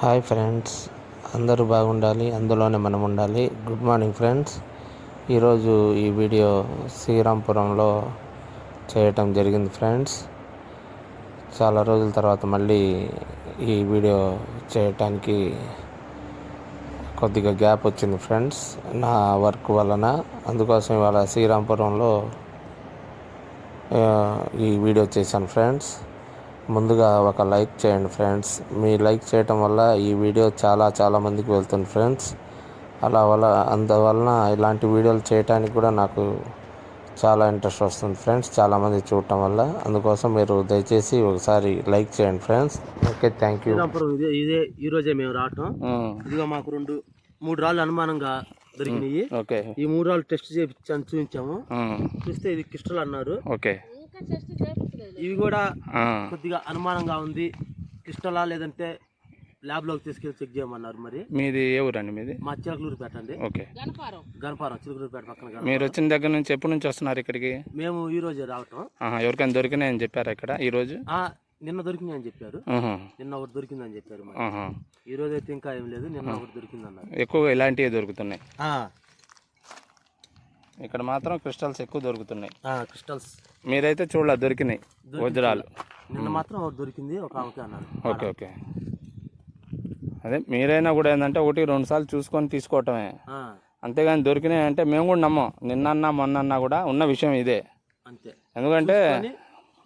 Hi friends అందరూ బాగుండాలి అందులోనే మనం ఉండాలి. Good morning friends. ఈరోజు ఈ వీడియో శ్రీరాంపురంలో చేయటం జరిగింది ఫ్రెండ్స్. చాలా రోజుల తర్వాత మళ్ళీ ఈ వీడియో చేయటానికి కొద్దిగా గ్యాప్ వచ్చింది ఫ్రెండ్స్ నా వర్క్ వలన. అందుకోసం ఇవాళ శ్రీరాంపురంలో ఈ వీడియో చేశాను ఫ్రెండ్స్. ముందుగా ఒక లైక్ చేయండి ఫ్రెండ్స్. మీ లైక్ చేయటం వల్ల ఈ వీడియో చాలా చాలా మందికి వెళ్తుంది ఫ్రెండ్స్. అలా వల్ల అందువలన ఇలాంటి వీడియోలు చేయటానికి కూడా నాకు చాలా ఇంట్రెస్ట్ వస్తుంది ఫ్రెండ్స్ చాలామంది చూడటం వల్ల. అందుకోసం మీరు దయచేసి ఒకసారి లైక్ చేయండి ఫ్రెండ్స్. Okay thank you. ఇదే ఇదే ఈ రోజే మేము రావటం. ఇదిగో మాకు రెండు మూడు రాళ్ళు అనుమానంగా దొరికినాయి. ఓకే. ఈ మూడు రాళ్ళు టెస్ట్ చేయించాను చూపించాము చూస్తే ఇది కిస్టల్ అన్నారు. ఓకే. ఇవి కూడా కొద్దిగా అనుమానంగా ఉంది. కిస్టలా లేదంటే ల్యాబ్లోకి తీసుకెళ్ళి చెక్ చేయమన్నారు మరి. మీది ఏ ఊరండి మీది? మా చిలకలూరు పెట్టండి ఓకే. గణపారం. చిలకలూరుపేట పక్కన. మీరు వచ్చిన దగ్గర నుంచి ఎప్పటి నుంచి వస్తున్నారు ఇక్కడికి? మేము ఈ రోజే రావటం. ఎవరికైనా దొరికినాయని చెప్పారా ఇక్కడ ఈరోజు ఆ నిన్న దొరికింది అని చెప్పారు. నిన్న ఒకటి దొరికిందని చెప్పారు. ఈ రోజు అయితే ఇంకా ఏం లేదు నిన్న ఒకటి దొరికింది అన్నారు ఎక్కువగా ఇలాంటివి దొరుకుతున్నాయి. ఆ, ఇక్కడ మాత్రం క్రిస్టల్స్ ఎక్కువ దొరుకుతున్నాయి. క్రిస్టల్స్. మీరైతే చూడలే దొరికినాయి వజ్రాలు. నిన్న మాత్రం దొరికింది ఒక ఆమెకి ఓకే ఓకే. అదే మీరైనా కూడా ఏంటంటే ఒకటి రెండు సార్లు చూసుకొని తీసుకోవటమే. అంతేగాని దొరికినాయి అంటే మేము కూడా నమ్మం. నిన్నన్నా మొన్నన్నా కూడా ఉన్న విషయం ఇదే. అంతే. ఎందుకంటే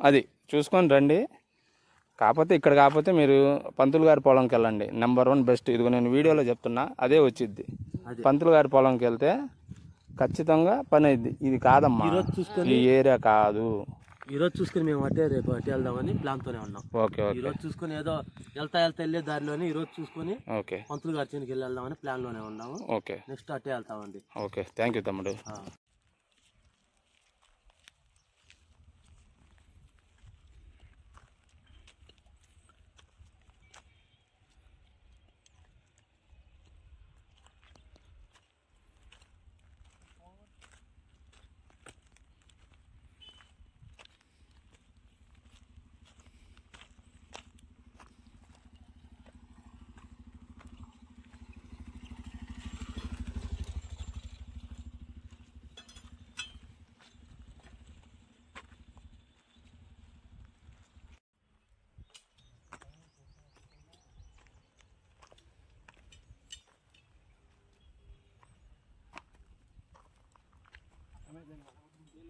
అది చూసుకొని రండి. కాకపోతే ఇక్కడ కాకపోతే మీరు పంతులు గారి పొలంకి వెళ్ళండి నెంబర్ వన్ బెస్ట్ ఇదిగో నేను వీడియోలో చెప్తున్నా అదే వచ్చిద్ది. పంతులు గారి పొలంకి వెళ్తే ఖచ్చితంగా పని అయింది ఇది కాదమ్మా. ఈరోజు చూసుకొని ఈ ఏరియా కాదు. ఈ రోజు చూసుకొని మేము అటే రేపు అటే వెళ్దామని ప్లాన్ తోనే ఉన్నాం. ఓకే ఈ ఓకే. రోజు చూసుకొని ఏదో వెళ్తా వెళ్తా వెళ్ళే దారిలోనే ఈ రోజు చూసుకొని ఓకే. పంతులు గారి చేనికి వెళ్ళి వెళ్దామని ప్లాన్లోనే ఉన్నాము. ఓకే. నెక్స్ట్ అటే వెళ్తామండి. ఓకే. థ్యాంక్ యూ తమ్ముడు.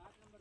लाख नंबर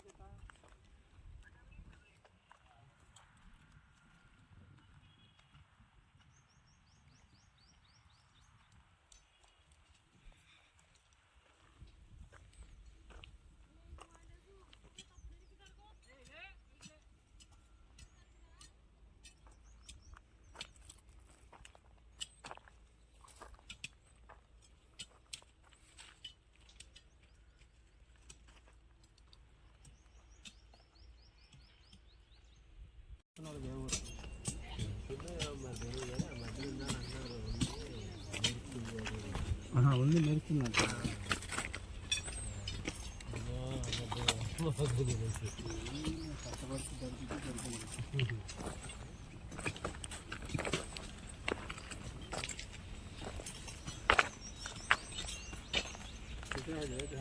ஆஹா ஒன்று நெருக்குனாக்கா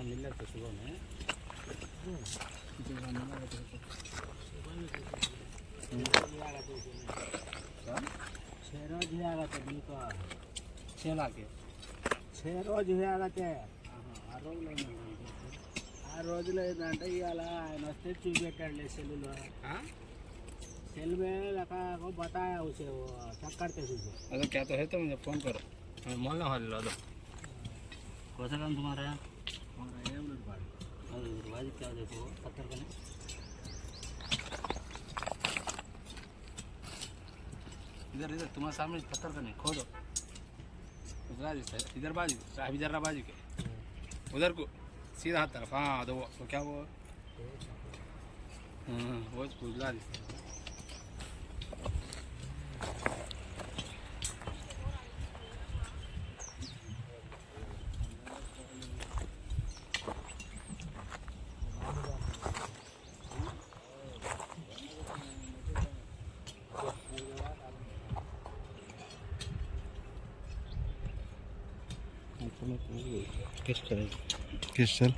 मिलना तो सुबह में सुबह ఆ. ఉంది మెరుస్తుందంట చేలాకి రోజు ఆగతే ఆ రోజులో ఏంటంటే ఇవాళ ఆయన వస్తే చూపెట్టాడులే సెల్లులో सेल में लगा को बताया उसे वो चेक करते थे उसे अगर क्या तो है तो मुझे फोन करो मैं मोहल्ला वाले ला दो कैसा काम तुम्हारा है हमारा ये मिनट बाद अरे दरवाजे क्या देखो पत्थर का इधर इधर तुम्हारे सामने पत्थर का नहीं खोदो। इधर बाजू साहब जरा बाजू के। उधर को सीधा तरफ़। हाँ तो वो वो क्या वो हाँ, वो उजला दी క్రిస్టల్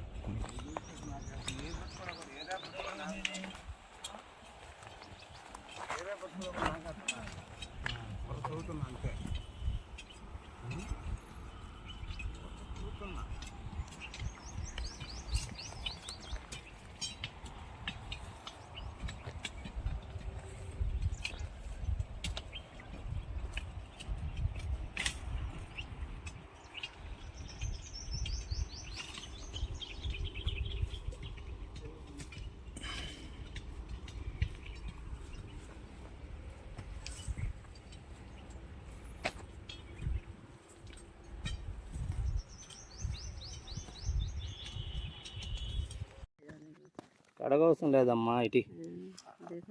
కడగవసరం లేదమ్మా ఇటీ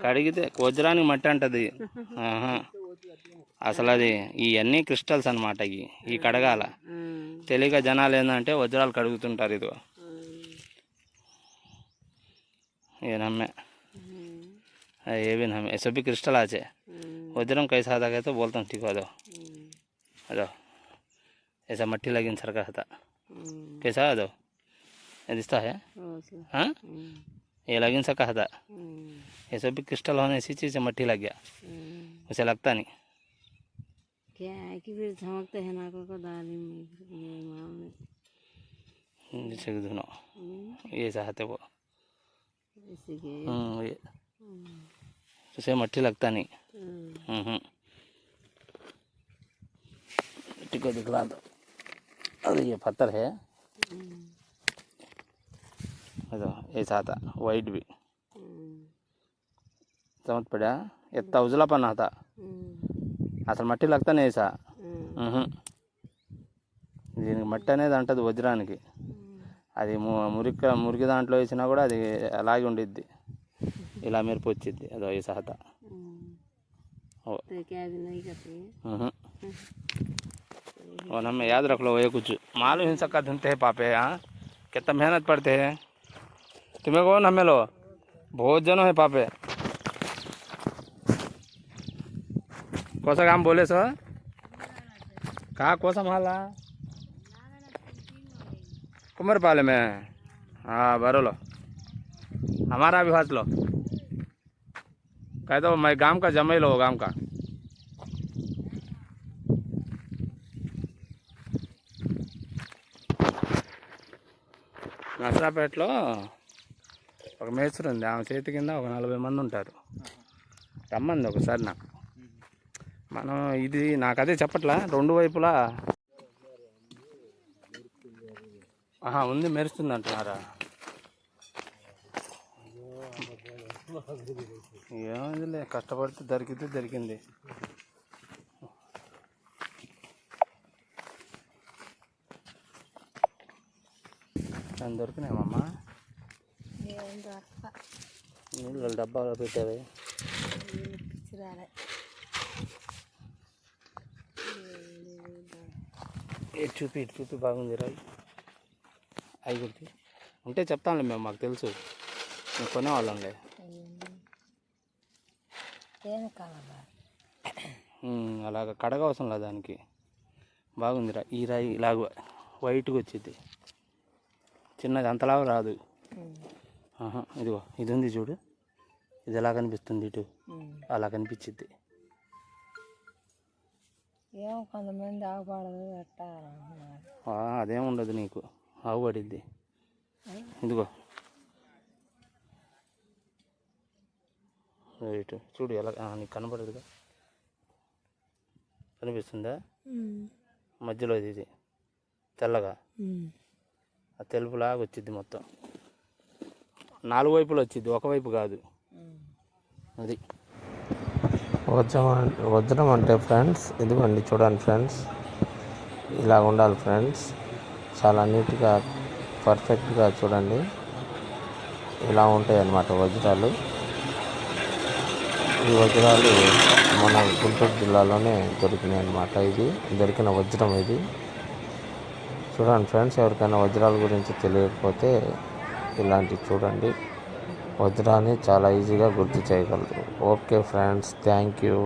కడిగితే వజ్రానికి మట్టి అంటది ఆహా. అసలు అది ఇవన్నీ క్రిస్టల్స్ అనమాట ఇవి ఈ కడగాల తెలియక జనాలు ఏంటంటే వజ్రాలు కడుగుతుంటారు ఇదిగో ये नम्मे हाँ, ये भी नम्मे ऐसे भी क्रिस्टल आचे वज्रम कैसा आता है तो बोलता हूँ ठीक है दो अदो ऐसा मट्टी लगी सरका था कैसा है दो ये दिखता है हाँ ये लगिन सा कहा था। ये सब भी क्रिस्टल होने इसी चीज़ से मट्टी लग गया। उसे लगता नहीं। क्या है कि फिर झमकते हैं नाकों को दाली में ने जैसे कि दोनों ये चाहते वो। हम्म, ये। उसे मट्टी लगता नहीं। हम्म, हम्म। मिट्टी को दिखला दो। अरे ये पत्थर है। वाइट भी समझ पड़ा ये उजलापन आता असल मट्टी लगता नहीं सा दी मट्टी अनेंट वज्रा अभी मुरी मुरी दाटो वैसा अला उ इला मेरे पच्चीद अद याद रख लो वे कुछ मालूम हिंसा का दिनते पापे हाँ कितना मेहनत पड़ते हैं तुम्हें कौन हमें लो बहुत जनो है पापे कौन सा काम बोले सर कहा कौन सा माला कुमरपाले में हाँ भरो लो हमारा भी हाथ लो कह दो मैं गांव का जमा ही लो गांव का నసరాపేటలో ఒక మేస్త్రి ఉంది. ఆమె చేతి కింద ఒక నలభై మంది ఉంటారు. రమ్మంది ఒకసారి నాకు. మనం ఇది నాకు అదే చెప్పట్లా? రెండు వైపులా? ఆహా ఉంది మెరుస్తుంది అంటున్నారా ఏమైందిలే కష్టపడితే దొరికితే దొరికింది. నన్ను దొరికినాయమ్మా? నీళ్ళు డబ్బాలో పెట్టావే. చూపి ఇటు చూపి బాగుంది రా అవి ఉంటే చెప్తాంలే మేము మాకు తెలుసు. మేము కొనేవాళ్ళంలే. అలాగ కడగ అవసరం లేదు దానికి. బాగుందిరా ఈ రాయి ఇలాగ వైట్గా వచ్చింది. చిన్నది అంతలాగా రాదు. ఇదిగో ఇది ఉంది చూడు. ఇది ఎలా కనిపిస్తుంది ఇటు? అలా కనిపించింది ఏమో కొంతమంది ఆగపడదు అదేం ఉండదు నీకు. ఆవుపడిద్ది ఇదిగో. ఇటు చూడు ఎలా నీకు కనపడదుగా కనిపిస్తుందా? మధ్యలో ఇది తెల్లగా. ఆ తెలుపులాగా వచ్చింది మొత్తం. నాలుగు వైపులు వచ్చింది. ఒకవైపు కాదు. అది. వజ్రం వజ్రం అంటే ఫ్రెండ్స్ ఇదిగోండి చూడండి ఫ్రెండ్స్. ఇలా ఉండాలి ఫ్రెండ్స్. చాలా నీట్గా పర్ఫెక్ట్గా చూడండి. ఇలా ఉంటాయి అన్నమాట వజ్రాలు. ఈ వజ్రాలు మన గుంటూరు జిల్లాలోనే దొరికినాయి అన్నమాట ఇది దొరికిన వజ్రం ఇది. చూడండి ఫ్రెండ్స్ ఎవరికైనా వజ్రాల గురించి తెలియకపోతే ఇలాంటివి చూడండి. వజ్రాన్ని చాలా ఈజీగా గుర్తు చేయగలరు ఓకే ఫ్రెండ్స్ థ్యాంక్ యూ